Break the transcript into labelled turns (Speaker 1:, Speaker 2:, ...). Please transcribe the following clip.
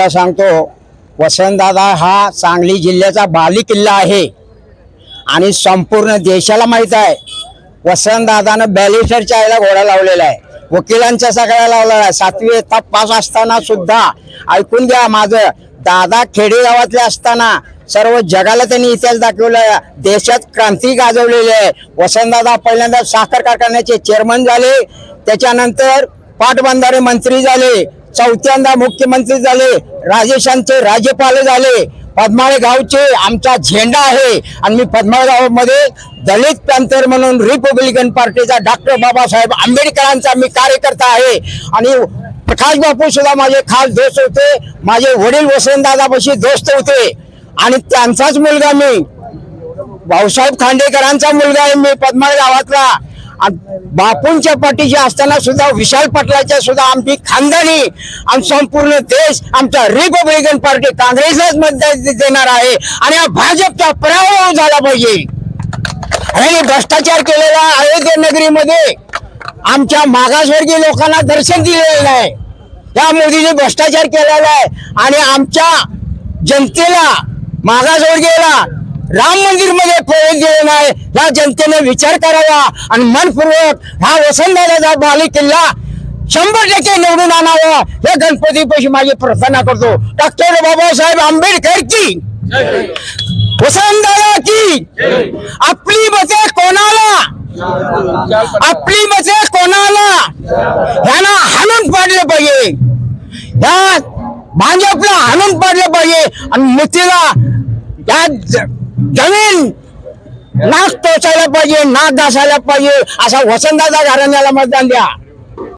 Speaker 1: आता सांगतो वसंतदादा हा सांगली जिल्ह्याचा बाली किल्ला आहे. आणि संपूर्ण देशाला माहीत आहे वसंतदादानं बॅलिस्टरच्या आईला घोडा लावलेला आहे. वकिलांच्या सगळ्या लावलेला आहे. सातवी इयत्ता पास असताना सुद्धा ऐकून घ्या माझं दादा खेडेगावातले असताना सर्व जगाला त्यांनी इतिहास दाखवला देशात क्रांती गाजवलेली आहे. वसंतदादा पहिल्यांदा साखर कारखान्याचे चेअरमन झाले. त्याच्यानंतर पाटबंधारे मंत्री झाले चौथ्यांदा मुख्यमंत्री झाले राजेशांचे राज्यपाल झाले. पद्माळे गावचे आमचा झेंडा आहे. आणि मी पद्माळे गावामध्ये दलित पॅंथर म्हणून रिपब्लिकन पार्टीचा डॉक्टर बाबासाहेब आंबेडकरांचा मी कार्यकर्ता आहे. आणि प्रकाश बापू सुद्धा माझे खास दोस्त होते. माझे वडील वसंतदादापाशी दोस्त होते. आणि त्यांचाच मुलगा मी. भाऊसाहेब खांडेकरांचा मुलगा आहे मी पद्माळे गावातला. बापूंच्या पाठीशी असताना सुद्धा विशाल पाटलाच्या सुद्धा आमची खानदानी आम संपूर्ण देश आमचा रिपब्लिकन पार्टी काँग्रेसलाच मत देणार आहे आणि हा भाजपचा पराभव झाला पाहिजे. आणि भ्रष्टाचार केलेला अयोध्या नगरीमध्ये. आमच्या मागासवर्गीय लोकांना दर्शन दिलेलं नाही. या मोदीने भ्रष्टाचार केलेला आहे. आणि आमच्या जनतेला मागासवर्गीयला राम मंदिरमध्ये आव्हान आहे. या जनतेने विचार करावा आणि मनपूर्वक हा वसंतदादाचा बाली किल्ला शंभर टक्के निवडून आणावा. हे गणपती माझी प्रार्थना करतो. डॉक्टर बाबासाहेब आंबेडकर की वसंतदादा की? आपली मते कोणाला? आपली मते कोणाला? ह्यांना हाणून पाडले पाहिजे. या भाजपला हाणून पाडले पाहिजे. आणि मुतीला या जमीन नाच टोचायला पाहिजे नाच दासायला पाहिजे असा वसंतदादा घराण्याला मतदान द्या.